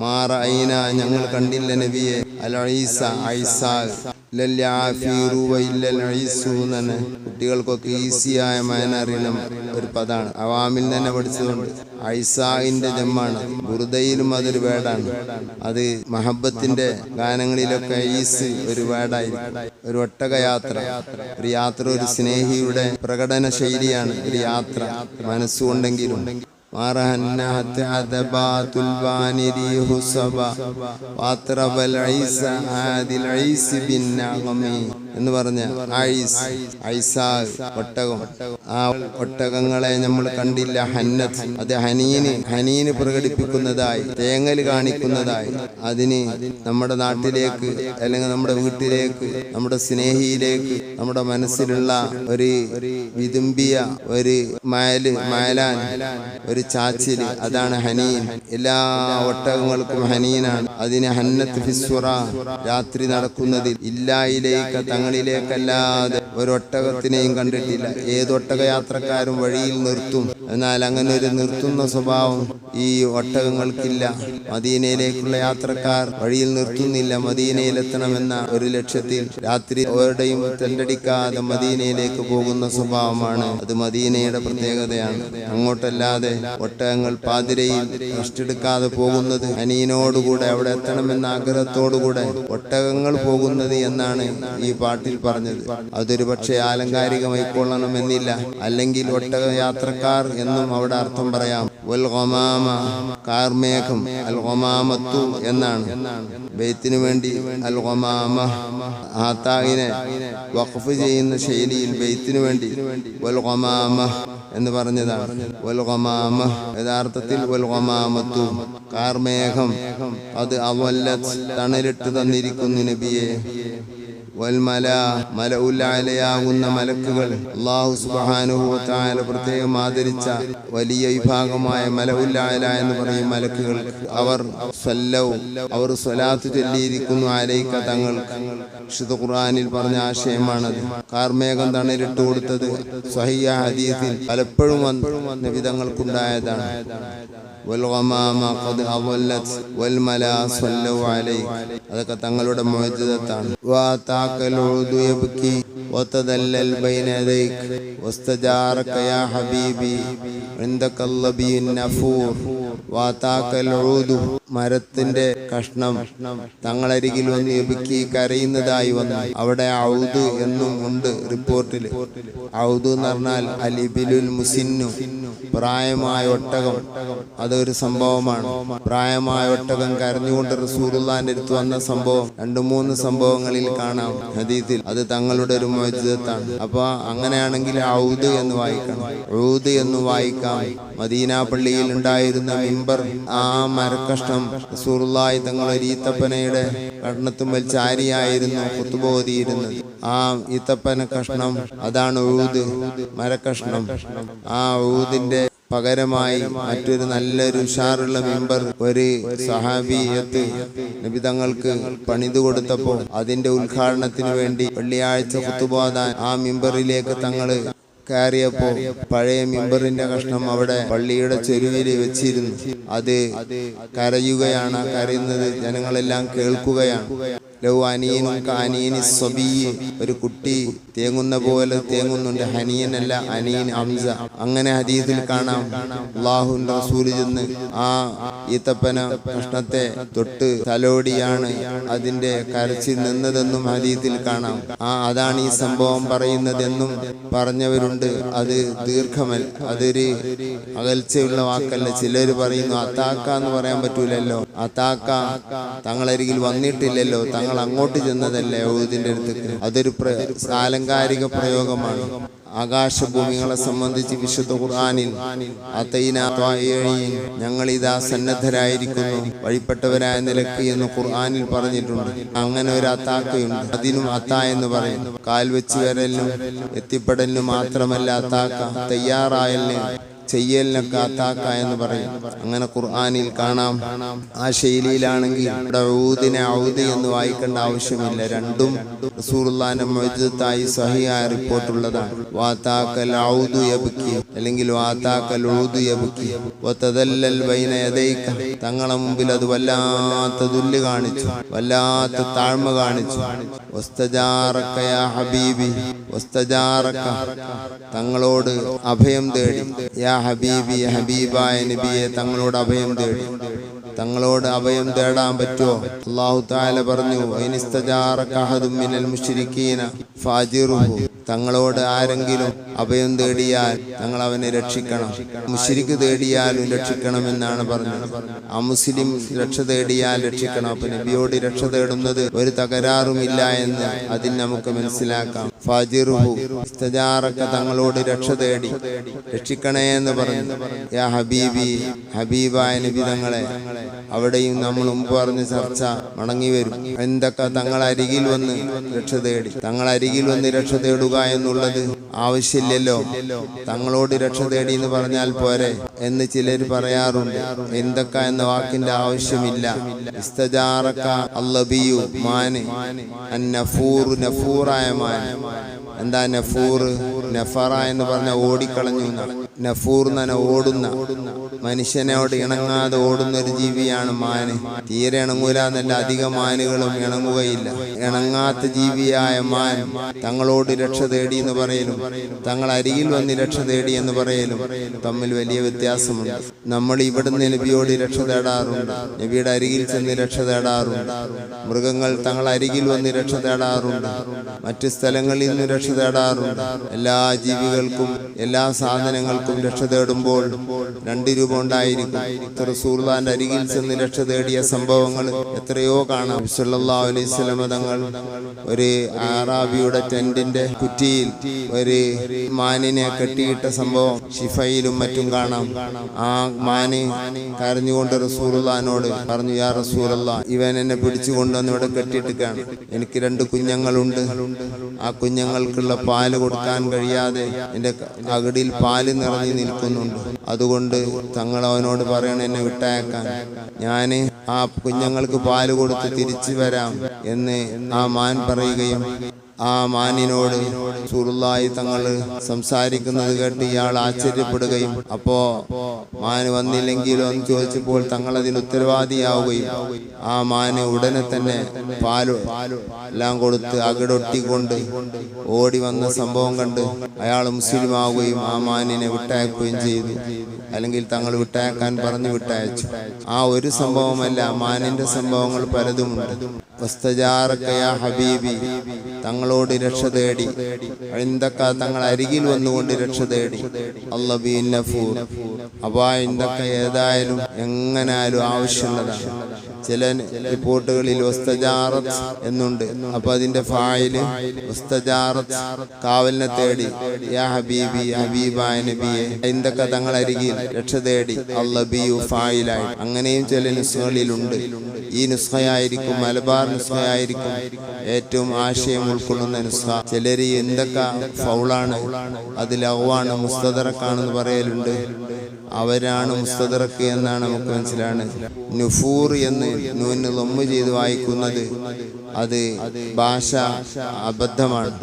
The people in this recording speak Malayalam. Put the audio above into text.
മാറ ഐന ഞങ്ങൾ കണ്ടില്ല നബിയെ. കുട്ടികൾക്കൊക്കെ ഈസിയായ മയനറിയണം ഒരു പദാണ് അവാമിൽ തന്നെ പഠിച്ചതുകൊണ്ട് ഐസാഹിന്റെ ജമ്മാണ്. ബുറുദയിലും അതൊരു വേടാണ്. അത് മഹബത്തിന്റെ ഗാനങ്ങളിലൊക്കെ ഈസ് ഒരു വേടായിരിക്കും. ഒരു ഒട്ടക യാത്ര. ഒരു യാത്ര ഒരു സ്നേഹിയുടെ പ്രകടന ശൈലിയാണ് ഒരു യാത്ര മനസ്സുകൊണ്ടെങ്കിലും. مرهنت عذبات البان ريح صبا واطرب العيس عاد العيس بالنعم എന്ന് പറഞ്ഞ ഐസ് ഐസാ ഒട്ടകം. ആ ഒട്ടകങ്ങളെ നമ്മൾ കണ്ടില്ല ഹന്നത് അത് ഹനീന് ഹനീന് പ്രകടിപ്പിക്കുന്നതായി തേങ്ങൽ കാണിക്കുന്നതായി. അതിന് നമ്മുടെ നാട്ടിലേക്ക് അല്ലെങ്കിൽ നമ്മുടെ വീട്ടിലേക്ക് നമ്മുടെ സ്നേഹിയിലേക്ക് നമ്മുടെ മനസ്സിലുള്ള ഒരു വിതുമ്പിയ ഒരു മയൽ മയലാൻ ഒരു ചാച്ചിൽ. അതാണ് ഹനീൻ. എല്ലാ ഒട്ടകങ്ങൾക്കും ഹനീനാണ്. അതിന് ഹന്നത്ത് ഫിസ്വറ രാത്രി നടക്കുന്നതിൽ ഇല്ലായിലേക്ക് തങ്ങളിലേക്കല്ലാതെ ഒരൊട്ടകത്തിനെയും കണ്ടിട്ടില്ല. ഏതൊട്ടക യാത്രക്കാരും വഴിയിൽ നിർത്തും. എന്നാൽ അങ്ങനെ ഒരു നിർത്തുന്ന സ്വഭാവം ഈ ഒട്ടകങ്ങൾക്കില്ല. മദീനയിലേക്കുള്ള യാത്രക്കാർ വഴിയിൽ നിർത്തുന്നില്ല. മദീനയിലെത്തണമെന്ന ഒരു ലക്ഷ്യത്തിൽ രാത്രി ഓരുടെയും തെണ്ടടിക്കാതെ മദീനയിലേക്ക് പോകുന്ന സ്വഭാവമാണ് അത് മദീനയുടെ പ്രത്യേകതയാണ്. അങ്ങോട്ടല്ലാതെ ഒട്ടകങ്ങൾ പാതിരയിൽ റെസ്റ്റെടുക്കാതെ പോകുന്നത് അനിയനോടുകൂടെ അവിടെ എത്തണമെന്ന ആഗ്രഹത്തോടുകൂടെ ഒട്ടകങ്ങൾ പോകുന്നത് എന്നാണ് ഈ പാട്ടിൽ പറഞ്ഞത്. അതൊരു പക്ഷേ ആലങ്കാരികമായി കൊള്ളണമെന്നില്ല. അല്ലെങ്കിൽ ഒട്ടക യാത്രക്കാർ എന്നും അവിടെ അർത്ഥം പറയാം. വൽ കാർമേഘം അൽ എന്നാണ്. ബെയ്ത്തിനു വേണ്ടി അൽ ഗമാമ വഖഫ് ചെയ്യുന്ന ശൈലിയിൽ ബെയ്ത്തിനു വേണ്ടി വൽ എന്ന് പറഞ്ഞതാണ്. വൽ ഗമാമ യഥാർത്ഥത്തിൽ വൽ ഗമാമത്തു കാർമേഘം അത് അവല്ല തണലിട്ട് തന്നിരിക്കുന്നു നബിയെ. വൽമല മലഉല്ലാലയാകുന്ന മലക്കുകൾ അള്ളാഹു സുബാനുഭവത്തായ പ്രത്യേകം ആദരിച്ച വലിയ വിഭാഗമായ മലഉല്ലാല എന്ന് പറയും മലക്കുകൾ. അവർ സല്ലവും അവർ സ്വലാത്ത് ചൊല്ലിയിരിക്കുന്നു ആലയിക്ക തങ്ങൾ. വിശുദ്ധ ഖുർആാനിൽ പറഞ്ഞ ആശയമാണത്. കാർമേഘം തണലിട്ട് കൊടുത്തത് സഹിയ ഹദീസിൽ പലപ്പോഴും നബിതങ്ങൾക്കുണ്ടായതാണ് അതൊക്കെ തങ്ങളുടെ മോചിതത്താണ് واتاك العود يبكي وتذلل بين يديك واستجارك يا حبيبي عندك اللبي النفور واتاك العود മരത്തിന്റെ കഷ്ണം തങ്ങളരികിൽ വന്ന് എബിക്കി കരയുന്നതായി വന്നു അവിടെ ഔദ് എന്നും ഉണ്ട് റിപ്പോർട്ടിൽ ഔദ് എന്ന് പറഞ്ഞാൽ അലിബിലുൽ മുസിന്നു പ്രായമായ ഒട്ടകം. അതൊരു സംഭവമാണ്. പ്രായമായ ഒട്ടകം കരഞ്ഞുകൊണ്ട് റസൂറുല്ലാന്റെ അടുത്ത് വന്ന സംഭവം രണ്ടു മൂന്ന് സംഭവങ്ങളിൽ കാണാം ഹദീത്തിൽ അത് തങ്ങളുടെ ഒരു മോചിതത്താണ് അപ്പൊ അങ്ങനെയാണെങ്കിൽ ഔദ് എന്ന് വായിക്കണം. ഔദ് എന്ന് വായിക്കാം. മദീന പള്ളിയിൽ ഉണ്ടായിരുന്ന മിമ്പർ ആ മരക്കഷ്ണം റസൂറുല്ലായി തങ്ങളുടെ ഈത്തപ്പനയുടെ കഷ്ണത്തുമ്പൽ ചാരിയായിരുന്നു കുത്തുബോധിയിരുന്നത്. ആ ഈത്തപ്പന കഷ്ണം അതാണ് ഊത് മരക്കഷ്ണം. ആ ഊതിന്റെ പകരമായി മറ്റൊരു നല്ലൊരു ഉഷാറുള്ള മെമ്പർ ഒരു സഹാബിയത്ത് നബി തങ്ങൾക്ക് പണിതു കൊടുത്തപ്പോൾ അതിന്റെ ഉദ്ഘാടനത്തിന് വേണ്ടി വെള്ളിയാഴ്ച കുത്തുപോകാൻ ആ മെമ്പറിലേക്ക് തങ്ങൾ കയറിയപ്പോ പഴയ മിമ്പറിന്റെ കഷ്ണം അവിടെ പള്ളിയുടെ ചെരുവിൽ വെച്ചിരുന്നു. അത് കരയുകയാണ് കരയുന്നത് ജനങ്ങളെല്ലാം കേൾക്കുകയാണ്. ലൗ അനിയനും കാനിയനി സ്വബീയ് ഒരു കുട്ടി തേങ്ങുന്ന പോലെ തേങ്ങുന്നുണ്ട്. ഹനിയനല്ല അനിയൻ അംസ. അങ്ങനെ ഹദീസിൽ കാണാം അള്ളാഹുന്റെ റസൂൽ ചെന്ന് ആ ഈത്തപ്പന കഷ്ണത്തെ തൊട്ട് തലോടിയാണ് അതിന്റെ കരച്ചിൽ നിന്നതെന്നും ഹദീസിൽ കാണാം. ആ അതാണ് ഈ സംഭവം പറയുന്നതെന്നും പറഞ്ഞവരുണ്ട്. അത് ദീർഘമൽ അതൊരു അകൽച്ചയുള്ള വാക്കല്ല. ചിലർ പറയുന്നു അത്താക്ക എന്ന് പറയാൻ പറ്റൂലല്ലോ. അത്താക്ക തങ്ങളരികിൽ വന്നിട്ടില്ലല്ലോ. തങ്ങൾ അങ്ങോട്ട് ചെന്നതല്ലേ ഊതിന്റെ അടുത്തേക്ക്. അതൊരു പ്രാലങ്കാരിക പ്രയോഗമാണ്. ആകാശഭൂമികളെ സംബന്ധിച്ച് വിശുദ്ധ ഖുർആനിൽ ഞങ്ങൾ ഇതാ സന്നദ്ധരായിരിക്കുന്നു വഴിപ്പെട്ടവരായ നിലയ്ക്ക് എന്ന് ഖുർആനിൽ പറഞ്ഞിട്ടുണ്ട്. അങ്ങനെ ഒരു അത്താക്കയുണ്ട്. അതിനും അത്ത എന്ന് പറയുന്നു. കാൽ വെച്ച് വരലിനും എത്തിപ്പെടലിനും മാത്രമല്ല അത്താക്ക തയ്യാറായലിന് ചെയ്യലിനൊക്കെ അത്താക്ക എന്ന് പറയും. അങ്ങനെ ഖുർആാനിൽ കാണാം ആ ശൈലിയിലാണെങ്കിൽ ഊദിനെ ഔദ് എന്ന് വായിക്കേണ്ട ആവശ്യമില്ല. രണ്ടും റസൂലുള്ളാന്റെ മൊയ്തായി സഹിയായ റിപ്പോർട്ടുള്ളതാണ് വാത്താക്കൽ ഔദു യബ്കി അല്ലെങ്കിൽ വാത്താക്കൽ ഊദു യബ്കി. വതദല്ലൽ ബൈന യദൈക. തങ്ങളെ മുമ്പിൽ അത് വല്ലാത്ത ദുല്ല് കാണിച്ചു വല്ലാത്ത താഴ്മ കാണിച്ചു. ഹബീബി തങ്ങളോട് അഭയം തേടി. യാ ഹബീബി ഹബീബായ നബിയെ തങ്ങളോട് അഭയം തേടി. തങ്ങളോട് അഭയം തേടാൻ പറ്റുമോ? അള്ളാഹു താല പറഞ്ഞു. തങ്ങളോട് ആരെങ്കിലും അഭയം തേടിയാൽ തങ്ങൾ അവനെ രക്ഷിക്കണം. മുഷിരിക്ക് തേടിയാലും രക്ഷിക്കണമെന്നാണ് പറഞ്ഞത്. അമുസ്ലിം രക്ഷ തേടിയാൽ രക്ഷിക്കണം. അപ്പൊ നബിയോട് രക്ഷ തേടുന്നത് ഒരു തകരാറുമില്ല എന്ന് അതിന് നമുക്ക് മനസ്സിലാക്കാം. തങ്ങളോട് രക്ഷ തേടി രക്ഷിക്കണേ എന്ന് പറഞ്ഞു. യാ ഹബീബി ഹബീബായ നബി തങ്ങളെ അവിടെയും നമ്മൾ മുമ്പ് പറഞ്ഞ ചർച്ച മടങ്ങി വരും. എന്തൊക്കെ തങ്ങൾ അരികിൽ വന്ന് രക്ഷ തേടി? തങ്ങൾ അരികിൽ വന്ന് രക്ഷ തേടുക എന്നുള്ളത് ആവശ്യമില്ലല്ലോ. തങ്ങളോട് രക്ഷ തേടി എന്ന് പറഞ്ഞാൽ പോരെ എന്ന് ചിലർ പറയാറുണ്ട്. എന്തൊക്കെ എന്ന വാക്കിന്റെ ആവശ്യമില്ല. ഇസ്തജാറക്ക അല്ലബിയു മാന് അന്നഫൂർ നഫൂറായ മാൻ എന്താ നഫൂർ നഫറ എന്ന് പറഞ്ഞ ഓടിക്കളഞ്ഞു എന്നാണ്. നഫൂർ എന്ന ഓടുന്ന മനുഷ്യനോട് ഇണങ്ങാതെ ഓടുന്ന ഒരു ജീവിയാണ് മാന്. തീരെ ഇണങ്ങൂല എന്നല്ല അധിക മാനുകളും ഇണങ്ങുകയില്ല. ഇണങ്ങാത്ത ജീവിയായ മാൻ തങ്ങളോട് രക്ഷ തേടി എന്ന് പറയലും തങ്ങൾ അരികിൽ വന്ന് രക്ഷ തേടി എന്ന് പറയലും തമ്മിൽ വലിയ വ്യത്യാസമുണ്ട്. നമ്മൾ ഇവിടുന്ന് നബിയോട് രക്ഷ തേടാറുണ്ട് നബിയുടെ അരികിൽ ചെന്ന് രക്ഷ തേടാറുണ്ട്. മൃഗങ്ങൾ തങ്ങൾ അരികിൽ വന്ന് രക്ഷ തേടാറുണ്ട്. മറ്റു സ്ഥലങ്ങളിൽ നിന്ന് രക്ഷ തേടാറുണ്ട്. എല്ലാ ജീവികൾക്കും എല്ലാ സാധനങ്ങൾക്കും രക്ഷ തേടുമ്പോൾ രണ്ട് രൂപ ഉണ്ടായിരിക്കും. ഇത്ര സൂർദാന്റെ അരികിൽ ചെന്ന് രക്ഷ തേടിയ സംഭവങ്ങൾ എത്രയോ കാണാം. സല്ലല്ലാഹു അലൈഹി വസല്ലമ തങ്ങൾ ഒരു ആറാബിയുടെ ടെന്റിന്റെ കുറ്റിയിൽ ഒരു മാനിനെ കെട്ടിയിട്ട സംഭവം ഷിഫയിലും മറ്റും കാണാം. ആ മാന് കരഞ്ഞുകൊണ്ട് റസൂർദാനോട് പറഞ്ഞു യാ റസൂറല്ല ഇവൻ എന്നെ പിടിച്ചുകൊണ്ടുവന്ന് ഇവിടെ കെട്ടിയിട്ടിക്കാണ് എനിക്ക് രണ്ട് കുഞ്ഞുങ്ങളുണ്ട്. ആ കുഞ്ഞുങ്ങൾക്കുള്ള പാൽ കൊടുക്കാൻ കഴിയാതെ എന്റെ അകടിയിൽ പാൽ നിറഞ്ഞു നിൽക്കുന്നുണ്ട്. അതുകൊണ്ട് തങ്ങൾ അവനോട് പറയണം എന്നെ വിട്ടയക്കാൻ. ഞാൻ ആ കുഞ്ഞുങ്ങൾക്ക് പാൽ കൊടുത്ത് തിരിച്ചു വരാം എന്ന് ആ മാൻ പറയുകയും ആ മാനിനോട് സുറുള്ളായി തങ്ങൾ സംസാരിക്കുന്നത് കേട്ട് ഇയാൾ ആശ്ചര്യപ്പെടുകയും അപ്പോ മാന് വന്നില്ലെങ്കിലോ? എന്ന് ചോദിച്ചപ്പോൾ തങ്ങൾ അതിന് ഉത്തരവാദിയാവുകയും ആ മാന് ഉടനെ തന്നെ പാൽ എല്ലാം കൊടുത്ത് അകിടൊട്ടിക്കൊണ്ട് ഓടി വന്ന സംഭവം കണ്ട് അയാൾ മുസ്ലിം ആവുകയും ആ മാനിനെ വിട്ടയക്കുകയും ചെയ്തു. അല്ലെങ്കിൽ തങ്ങൾ വിട്ടയക്കാൻ പറഞ്ഞു വിട്ടയച്ചു. ആ ഒരു സംഭവമല്ല മാനിന്റെ സംഭവങ്ങൾ വസ്തജാറക്കയ ഹബീബി. തങ്ങളോട് രക്ഷ തേടി. എന്തൊക്കെ തങ്ങൾ അരികിൽ വന്നുകൊണ്ട് രക്ഷ തേടി. അള്ളബീൻ നഫൂർ അപ്പൊ ആ ഏതായാലും എങ്ങനായാലും ആവശ്യമുള്ളതാണ്. ചില റിപ്പോർട്ടുകളിൽ വസ്തജാറത്ത് എന്നുണ്ട്. അപ്പൊ അതിന്റെ ഫായിൽ വസ്തജാറത്ത് കാവലിനെ തേടി. യാ ഹബീബി ഹബീബായ നബിയെ. എന്തൊക്കെ തങ്ങൾ അരികിൽ രക്ഷ തേടി. അള്ളബിയു ഫായിലായി. അങ്ങനെയും ചില നുസ്ഖകളിലുണ്ട് ഈ നുസ്ഖയായിരിക്കും മലബാർ നുസ്ഖയായിരിക്കും ഏറ്റവും ആശയം ഉൾക്കൊള്ളുന്ന നുസ്ഖ. ചിലര് എന്തൊക്കെ ഫൗളാണ് അത് ലവാണ് മുസ്തദറക്കാണെന്ന് പറയലുണ്ട്. അവരാണ് മുസ്തദറക്ക് എന്നാണ് നമുക്ക് മനസ്സിലാണ്. നുഫൂർ എന്ന് നൂന് ലൊമ്മ് ചെയ്ത് വായിക്കുന്നത് അത് ഭാഷ അബദ്ധമാണ്.